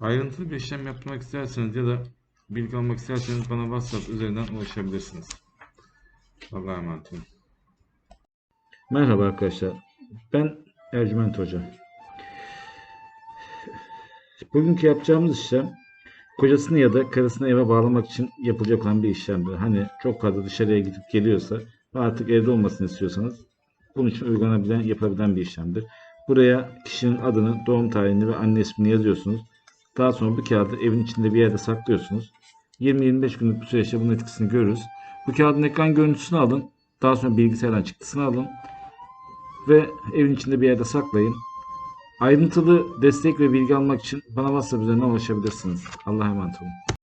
Ayrıntılı bir işlem yapmak isterseniz ya da bilgi almak isterseniz bana WhatsApp üzerinden ulaşabilirsiniz. Allah'a emanet olun. Merhaba arkadaşlar. Ben Ercüment Hoca. Bugünkü yapacağımız işlem kocasını ya da karısını eve bağlamak için yapılacak olan bir işlemdir. Hani çok fazla dışarıya gidip geliyorsa ve artık evde olmasını istiyorsanız bunun için uygulanabilen, yapılabilen bir işlemdir. Buraya kişinin adını, doğum tarihini ve anne ismini yazıyorsunuz. Daha sonra bu kağıdı evin içinde bir yerde saklıyorsunuz. 20-25 günlük bir süreçte bunun etkisini görürüz. Bu kağıdın ekran görüntüsünü alın. Daha sonra bilgisayardan çıktısını alın ve evin içinde bir yerde saklayın. Ayrıntılı destek ve bilgi almak için bana WhatsApp üzerinden ulaşabilirsiniz. Allah'a emanet olun.